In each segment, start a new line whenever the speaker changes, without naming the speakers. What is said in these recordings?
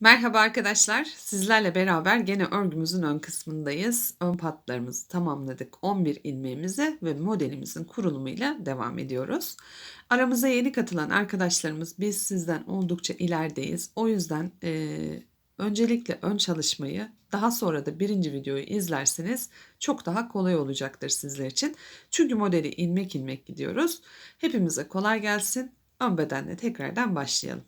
Merhaba arkadaşlar. Sizlerle beraber gene örgümüzün ön kısmındayız. Ön patlarımızı tamamladık. 11 ilmeğimizi ve modelimizin kurulumuyla devam ediyoruz. Aramıza yeni katılan arkadaşlarımız biz sizden oldukça ilerideyiz. O yüzden e, öncelikle ön çalışmayı daha sonra da birinci videoyu izlerseniz çok daha kolay olacaktır sizler için. Çünkü modeli ilmek ilmek gidiyoruz. Hepimize kolay gelsin. Ön bedenle tekrardan başlayalım.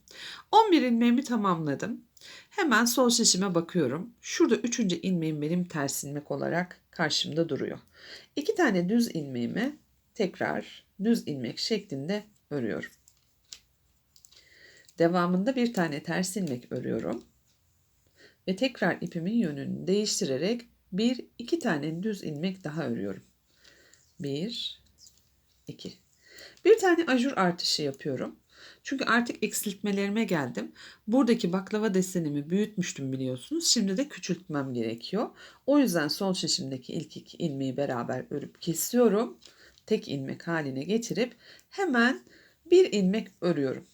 11 ilmeğimi tamamladım. Hemen sol şişime bakıyorum. Şurada üçüncü ilmeğim benim ters ilmek olarak karşımda duruyor. İki tane düz ilmeğimi tekrar düz ilmek şeklinde örüyorum. Devamında bir tane ters ilmek örüyorum. Ve tekrar ipimin yönünü değiştirerek bir iki tane düz ilmek daha örüyorum. Bir, iki. Bir tane ajur artışı yapıyorum. Çünkü artık eksiltmelerime geldim. Buradaki baklava desenimi büyütmüştüm biliyorsunuz. Şimdi de küçültmem gerekiyor. O yüzden sol şişimdeki ilk iki ilmeği beraber örüp kesiyorum. Tek ilmek haline getirip hemen bir ilmek örüyorum.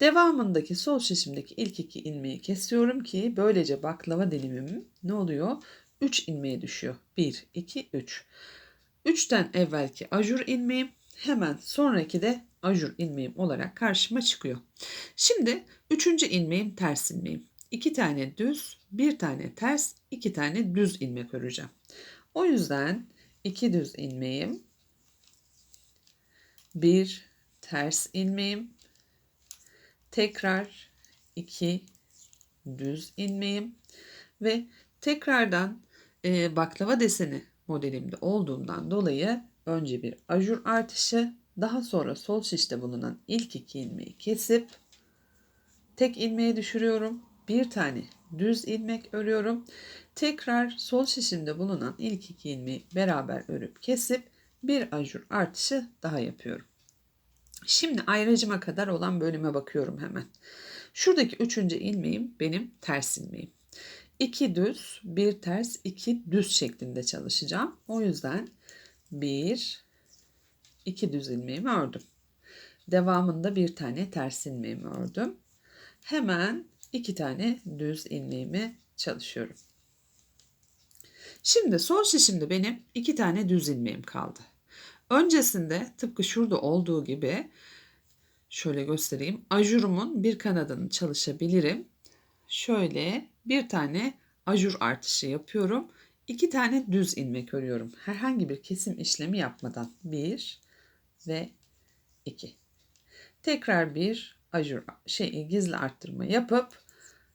Devamındaki sol şişimdeki ilk iki ilmeği kesiyorum ki böylece baklava dilimim ne oluyor? 3 ilmeğe düşüyor. 1, 2, 3. 3'ten evvelki ajur ilmeğim hemen sonraki de ajur ilmeğim olarak karşıma çıkıyor. Şimdi üçüncü ilmeğim ters ilmeğim. İki tane düz, bir tane ters, iki tane düz ilmek öreceğim. O yüzden iki düz ilmeğim, bir ters ilmeğim, tekrar iki düz ilmeğim ve tekrardan e, baklava deseni modelimde olduğundan dolayı önce bir ajur artışı daha sonra sol şişte bulunan ilk iki ilmeği kesip tek ilmeğe düşürüyorum. Bir tane düz ilmek örüyorum. Tekrar sol şişimde bulunan ilk iki ilmeği beraber örüp kesip bir ajur artışı daha yapıyorum. Şimdi ayrıcıma kadar olan bölüme bakıyorum hemen. Şuradaki üçüncü ilmeğim benim ters ilmeğim. İki düz, bir ters, iki düz şeklinde çalışacağım. O yüzden bir, iki düz ilmeğimi ördüm. Devamında bir tane ters ilmeğimi ördüm. Hemen iki tane düz ilmeğimi çalışıyorum. Şimdi sol şişimde benim iki tane düz ilmeğim kaldı. Öncesinde tıpkı şurada olduğu gibi şöyle göstereyim. Ajurumun bir kanadını çalışabilirim. Şöyle bir tane ajur artışı yapıyorum. İki tane düz ilmek örüyorum. Herhangi bir kesim işlemi yapmadan. Bir, ve 2. Tekrar bir ajur şey gizli arttırma yapıp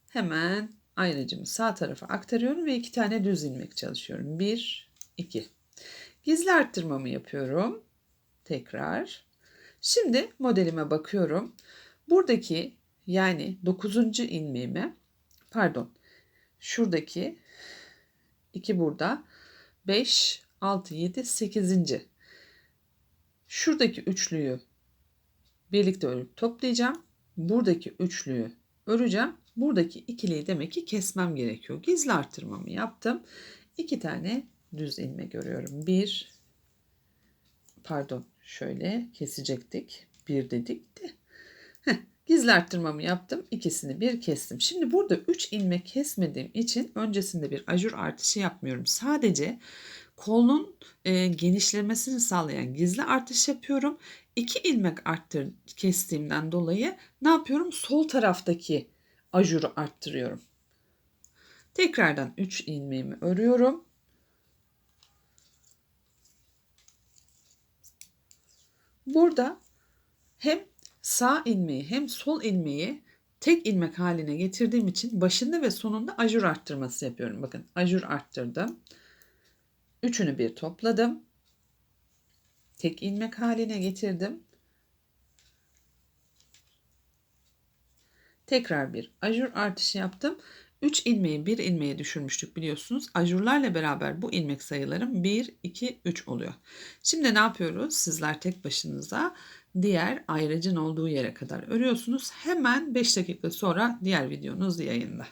hemen aynacımı sağ tarafa aktarıyorum ve iki tane düz ilmek çalışıyorum. 1 2. Gizli arttırmamı yapıyorum. Tekrar. Şimdi modelime bakıyorum. Buradaki yani 9. ilmeğime pardon şuradaki 2 burada 5 6 7 8 şuradaki üçlüyü birlikte örüp toplayacağım. Buradaki üçlüyü öreceğim. Buradaki ikiliyi demek ki kesmem gerekiyor. Gizli arttırmamı yaptım. İki tane düz ilmek örüyorum. Bir, pardon şöyle kesecektik. Bir dedik de. Heh, gizli arttırmamı yaptım. İkisini bir kestim. Şimdi burada 3 ilmek kesmediğim için öncesinde bir ajur artışı yapmıyorum. Sadece kolun e, genişlemesini sağlayan gizli artış yapıyorum. 2 ilmek arttır kestiğimden dolayı ne yapıyorum? Sol taraftaki ajuru arttırıyorum. Tekrardan 3 ilmeğimi örüyorum. Burada hem sağ ilmeği hem sol ilmeği tek ilmek haline getirdiğim için başında ve sonunda ajur arttırması yapıyorum. Bakın ajur arttırdım. Üçünü bir topladım. Tek ilmek haline getirdim. Tekrar bir ajur artışı yaptım. 3 ilmeği 1 ilmeğe düşürmüştük biliyorsunuz. Ajurlarla beraber bu ilmek sayılarım 1, 2, 3 oluyor. Şimdi ne yapıyoruz? Sizler tek başınıza diğer ayrıcın olduğu yere kadar örüyorsunuz. Hemen 5 dakika sonra diğer videonuz yayında.